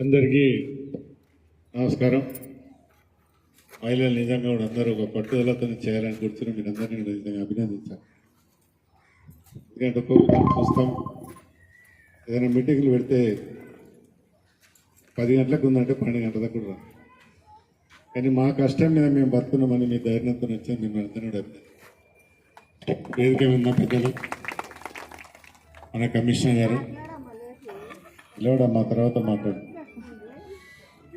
అందరికీ నమస్కారం. మహిళలు నిజంగా కూడా అందరూ ఒక పట్టుదలతో చేయాలని కూర్చుని మీరు అందరినీ నిజంగా అభినందించాను ఎందుకంటే ఒక్కొక్క చూస్తాం ఏదైనా మీటింగ్లు పెడితే పది గంటలకు ఉందంటే పన్నెండు గంటల దాకా కూడా కానీ మా కష్టం మీద మేము బతుకున్నామని మీ ధైర్యంతో వచ్చాను మిమ్మల్ని అందరినీ వేదిక మీద ఉన్న పెద్దలు మన కమిషనర్ గారు. లేవడా మా తర్వాత మాట్లాడు.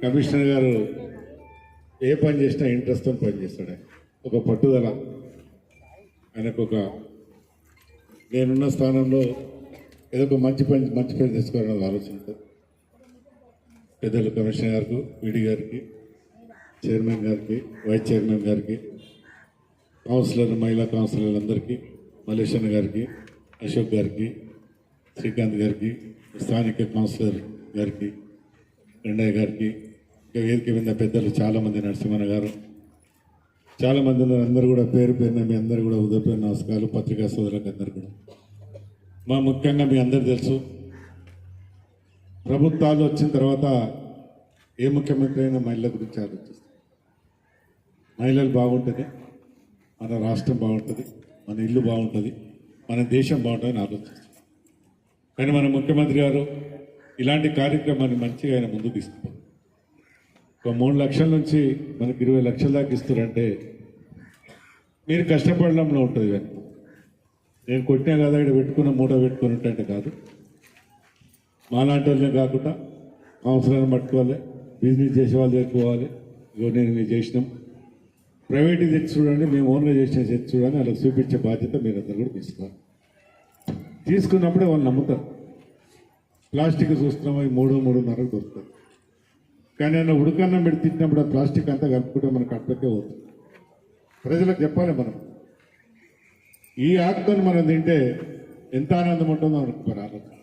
కమిషనర్ గారు ఏ పని చేసినా ఇంట్రెస్ట్తో పనిచేస్తాడు ఒక పట్టుదల. ఆయనకు ఒక నేనున్న స్థానంలో ఏదో ఒక మంచి పని మంచి పని తీసుకోవాలని ఆలోచన పెద్దలు కమిషనర్ గారికి వీడి గారికి చైర్మన్ గారికి వైస్ చైర్మన్ గారికి కౌన్సిలర్ మహిళా కౌన్సిలర్లందరికీ మలేషన్న గారికి అశోక్ గారికి శ్రీకాంత్ గారికి స్థానిక కౌన్సిలర్ గారికి రెండయ్య గారికి వేదిక మీద పెద్దలు చాలామంది నరసింహన్న గారు చాలామంది అందరూ కూడా పేరు పేరున మీ అందరూ కూడా ఉదయపేరు నమస్కారాలు పత్రికా సోదరులకు అందరు కూడా. మా ముఖ్యంగా మీ అందరు తెలుసు ప్రభుత్వాలు వచ్చిన తర్వాత ఏ ముఖ్యమంత్రి అయినా మహిళల గురించి ఆలోచిస్తారు. మహిళలు బాగుంటుంది మన రాష్ట్రం బాగుంటుంది మన ఇల్లు బాగుంటుంది మన దేశం బాగుంటుందని ఆలోచిస్తారు. కానీ మన ముఖ్యమంత్రి గారు ఇలాంటి కార్యక్రమాన్ని మంచిగా ఆయన ముందుకు తీసుకుపోతారు. ఒక మూడు లక్షల నుంచి మనకి ఇరవై లక్షల దాకా ఇస్తారంటే మీరు కష్టపడడంలో ఉంటుంది కానీ. నేను కొట్టినా కదా ఇక్కడ పెట్టుకున్న మూట పెట్టుకుని ఉంటే కాదు. మాలాంటి వాళ్ళే కాకుండా అవసరాన్ని పట్టుకోవాలి బిజినెస్ చేసే వాళ్ళు చేరుకోవాలి ఇగో నేను మీరు చేసినాం. ప్రైవేట్ తెచ్చి చూడండి మేము ఓన్గా చేసిన చర్చ చూడండి అలా చూపించే బాధ్యత మీరు కూడా తీసుకోవాలి. తీసుకున్నప్పుడే వాళ్ళు నమ్ముతారు. ప్లాస్టిక్ చూస్తున్నాం అవి మూడు మూడున్నరకు దొరుకుతారు కానీ ఆయన ఉడకన్నం పెట్టి తిట్టినప్పుడు ఆ ప్లాస్టిక్ అంతా కలుపుకుంటే మనకు అట్లకే పోతుంది. ప్రజలకు చెప్పాలి మనం. ఈ ఆకుతో మనం తింటే ఎంత ఆనందం ఉంటుందో మనకు మరి ఆలోచన.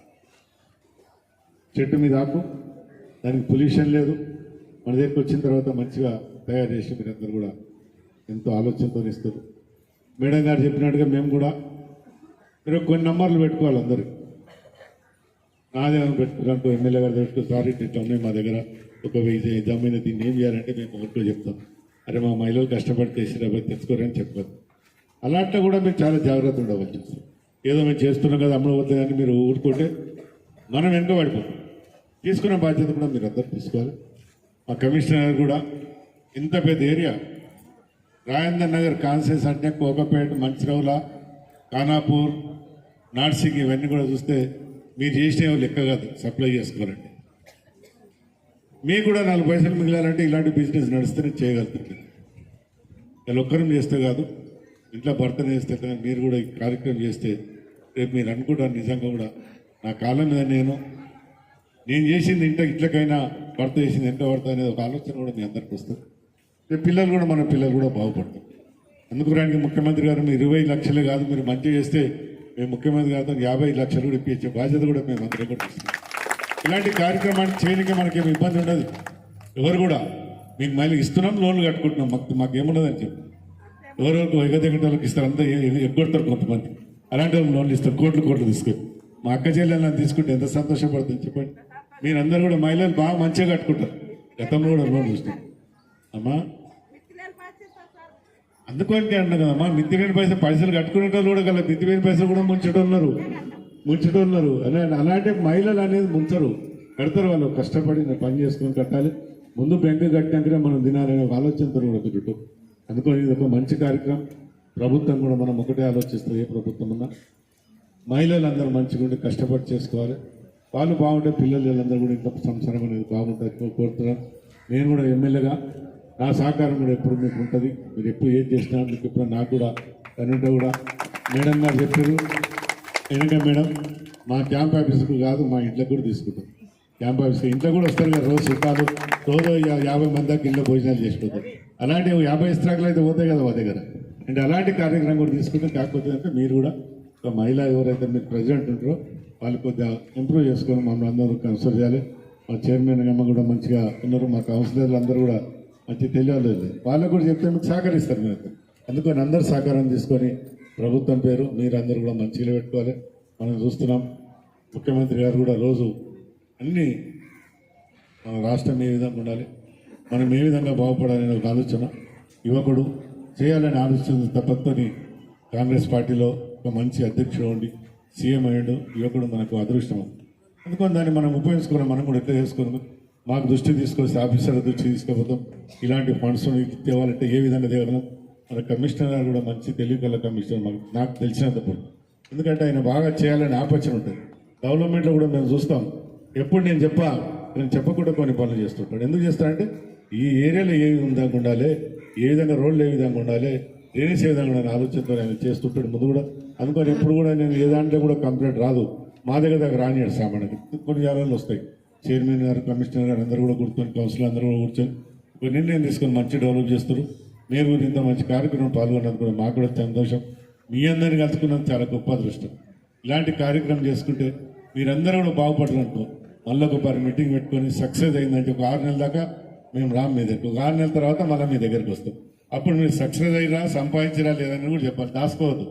చెట్టు మీద ఆకు దానికి పొల్యూషన్ లేదు. మన దగ్గరికి వచ్చిన తర్వాత మంచిగా తయారు చేసి మీరందరూ కూడా ఎంతో ఆలోచనతో ఇస్తారు. మేడం గారు చెప్పినట్టుగా మేము కూడా మీరు కొన్ని నంబర్లు పెట్టుకోవాలి అందరూ నాదే పెట్టుకోవడానికి ఎమ్మెల్యే గారు పెట్టుకో సారీ ఇట్లా ఉన్నాయి మా దగ్గర. ఒక వెయ్యి జమైన దీన్ని ఏం చేయాలంటే మేము ఒకటో చెప్తాం. అరే మా మహిళలు కష్టపడి చేసిరా తెచ్చుకోరని చెప్పారు. అలాంటి కూడా మీరు చాలా జాగ్రత్త ఉండవచ్చు. ఏదో మేము చేస్తున్నాం కదా అమ్మడం కానీ మీరు ఊరుకుంటే మనం వెనుక పడిపోతాం. తీసుకున్న బాధ్యత కూడా మీరు అందరూ తీసుకోవాలి. మా కమిషనర్ కూడా ఇంత పెద్ద ఏరియా. రాజేందర్ నగర్ కాన్సెన్స్ అంటే కోకపేట మంచిరౌల ఖానాపూర్ నార్సింగ్ ఇవన్నీ కూడా చూస్తే మీరు చేసినవి లెక్క కాదు సప్లై చేసుకోవాలండి మీకు కూడా నాలుగు పైసలు మిగిలాలంటే ఇలాంటి బిజినెస్ నడిస్తేనే చేయగలుగుతుంది నేను ఒక్కరం చేస్తే కాదు ఇంట్లో భర్తను చేస్తే కానీ మీరు కూడా ఈ కార్యక్రమం చేస్తే రేపు మీరు అనుకుంటారు నిజంగా కూడా. నా కాలం మీద నేను నేను చేసింది ఇంట ఇట్లకైనా భర్త చేసింది ఎంత భర్త అనేది ఒక ఆలోచన కూడా మీ అందరికి వస్తుంది. రేపు పిల్లలు కూడా మన పిల్లలు కూడా బాగుపడతారు. అందుకు రానికి ముఖ్యమంత్రి గారు మీరు ఇరవై లక్షలే కాదు మీరు మంచిగా చేస్తే మేము ముఖ్యమంత్రి గారితో యాభై లక్షలు కూడా ఇప్పించే బాధ్యత కూడా మేము అందరం కూడా ఇలాంటి కార్యక్రమాన్ని చేయడానికి మనకేం ఇబ్బంది ఉండదు. ఎవరు కూడా మీకు మళ్ళీ ఇస్తున్నాం లోన్లు కట్టుకుంటున్నాం మాకు మాకేముండదని చెప్పి. ఎవరెవరికి ఎగదెగట వాళ్ళకి ఇస్తారు అంతా ఎగ్గొడతారు కొంతమంది. అలాంటి వాళ్ళు లోన్లు ఇస్తారు కోట్లు కోట్లు తీసుకొని. మా అక్క చెల్లెలను తీసుకుంటే ఎంత సంతోషపడుతుంది చెప్పండి. మీరందరూ కూడా మహిళలు బాగా మంచిగా కట్టుకుంటారు. గతంలో కూడా లోన్ చూస్తాం అమ్మా. అందుకోనికే అన్నా కదమ్మా మిత్తిలేని పైసలు పైసలు కట్టుకునే వాళ్ళు కూడా కదా మిత్తిలేని పైసలు కూడా ముంచటోన్నారు ముంచటోన్నారు అలా అలాంటి మహిళలు అనేది ముంచరు. కడతారు వాళ్ళు. కష్టపడి పని చేసుకొని కట్టాలి. ముందు బ్యాంకు కట్టినాకనే మనం తినాలనే ఒక ఆలోచనతో కూడా కుదుట అందుకని ఇది ఒక మంచి కార్యక్రమం. ప్రభుత్వం కూడా మనం ఒకటే ఆలోచిస్తారు ఏ ప్రభుత్వం ఉన్నా. మహిళలు అందరూ మంచిగా ఉండి కష్టపడి చేసుకోవాలి. వాళ్ళు బాగుంటే పిల్లలు వీళ్ళందరూ కూడా ఇంత సంసారం అనేది బాగుంటుంది కోరుతున్నాను. నేను కూడా ఎమ్మెల్యేగా. నా సహకారం కూడా ఎప్పుడు మీకు ఉంటుంది. మీరు ఎప్పుడు ఏం చేసినా మీకు ఎప్పుడు నాకు కూడా కనుంటే కూడా. మేడం గారు చెప్పారు. ఎందుకంటే మేడం? మా క్యాంప్ ఆఫీస్కు కాదు మా ఇంట్లోకి కూడా తీసుకుంటాం. క్యాంప్ ఆఫీస్ ఇంట్లో కూడా వస్తారు కదా రోజు చుట్టాలు రోజు యాభై మంది దాకా ఇంట్లో భోజనాలు చేసుకుంటారు అలాంటి యాభై ఇస్త్రాకులు అయితే పోతాయి కదా మా దగ్గర. అంటే అలాంటి కార్యక్రమం కూడా తీసుకుంటాం. కాకపోతే అంటే మీరు కూడా ఒక మహిళ ఎవరైతే మీరు ప్రెసిడెంట్ ఉంటారో వాళ్ళు కొద్దిగా ఇంప్రూవ్ చేసుకొని మమ్మల్ని అందరూ కన్సిడర్ చేయాలి. మా చైర్మన్ అమ్మ కూడా మంచిగా ఉన్నారు. మా కౌన్సిలర్లు అందరూ కూడా మంచి తెలియాలి వాళ్ళకు కూడా చెప్తే మీకు సహకరిస్తారు మీరు అందుకని అందరు సహకారం తీసుకొని ప్రభుత్వం పేరు మీరు కూడా మంచిగా పెట్టుకోవాలి. మనం చూస్తున్నాం ముఖ్యమంత్రి గారు కూడా రోజు అన్ని మన రాష్ట్రం ఏ విధంగా ఉండాలి మనం ఏ విధంగా బాగుపడాలనే ఒక ఆలోచన యువకుడు చేయాలని ఆలోచన తప్పని కాంగ్రెస్ పార్టీలో ఒక మంచి అధ్యక్షుడు ఉండి సీఎం అయ్యాడు యువకుడు మనకు అదృష్టం. అందుకని దాన్ని మనం ఉపయోగించుకోవడం మనం కూడా ఎట్లా చేసుకున్నాం మాకు దృష్టి తీసుకొస్తే ఆఫీసర్ల దృష్టి తీసుకుపోతాం. ఇలాంటి ఫండ్స్ తేవాలంటే ఏ విధంగా తేగలం మన కమిషనర్ గారు కూడా మంచి తెలివికల కమిషనర్ మాకు నాకు తెలిసినంతప్పుడు. ఎందుకంటే ఆయన బాగా చేయాలని ఆలోచన ఉంటుంది. డెవలప్మెంట్లో కూడా మేము చూస్తాం. ఎప్పుడు నేను చెప్పా నేను చెప్పకుండా కొన్ని పనులు చేస్తుంటాడు. ఎందుకు చేస్తానంటే ఈ ఏరియాలో ఏ విధంగా ఉండాలి ఏ విధంగా రోడ్లు ఏ విధంగా ఉండాలి డ్రైనేజ్ ఏ విధంగా ఉండాలి ఆలోచనతో ఆయన చేస్తుంటాడు ముందు కూడా. అందుకని ఎప్పుడు కూడా నేను ఏ దాంట్లో కూడా కంప్లైంట్ రాదు. మా దగ్గర దగ్గర రానియాడు సామాన్యుడు. కొన్ని జాగాలు వస్తాయి. చైర్మన్ గారు కమిషనర్ గారు అందరూ కూడా కూర్చొని కౌన్సిల్ అందరూ కూడా కూర్చొని. ఒక నిర్ణయం తీసుకొని మంచి డెవలప్ చేస్తారు. మీరు కూడా ఇంత మంచి కార్యక్రమం పాల్గొన్నందుకు కూడా మాకు కూడా సంతోషం. మీ అందరిని కలుసుకున్నందుకు చాలా గొప్ప అదృష్టం. ఇలాంటి కార్యక్రమం చేసుకుంటే మీరందరూ కూడా బాగుపడాలనుకో మళ్ళీ ఒక మీటింగ్ పెట్టుకొని సక్సెస్ అయిందంటే ఒక ఆరు నెలల దాకా మేము రామ్ మీ దగ్గర ఒక ఆరు నెలల తర్వాత మళ్ళీ మీ దగ్గరికి వస్తాం. అప్పుడు మీరు సక్సెస్ అయ్యిరా సంపాదించిరా లేదని కూడా చెప్పాలి. దాచుకోవద్దు.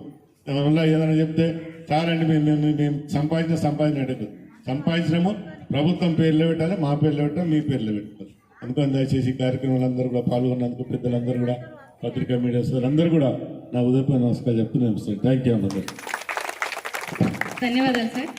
మళ్ళీ ఏదైనా చెప్తే సార్ అండి మేము మేము మేము సంపాదించిన సంపాదించిన అడగదు ప్రభుత్వం పేర్లో పెట్టాలి మా పేర్లో పెట్టాలి మీ పేర్లో పెట్టుకోవాలి అందుకని దయచేసి ఈ కార్యక్రమాలందరూ కూడా పాల్గొన్నందుకు పెద్దలందరూ కూడా పత్రికా మీడియా అందరూ కూడా నా ఉదయపై నమస్కారం చెప్తున్నాను సార్ థ్యాంక్ యూ అందరూ ధన్యవాదాలు సార్.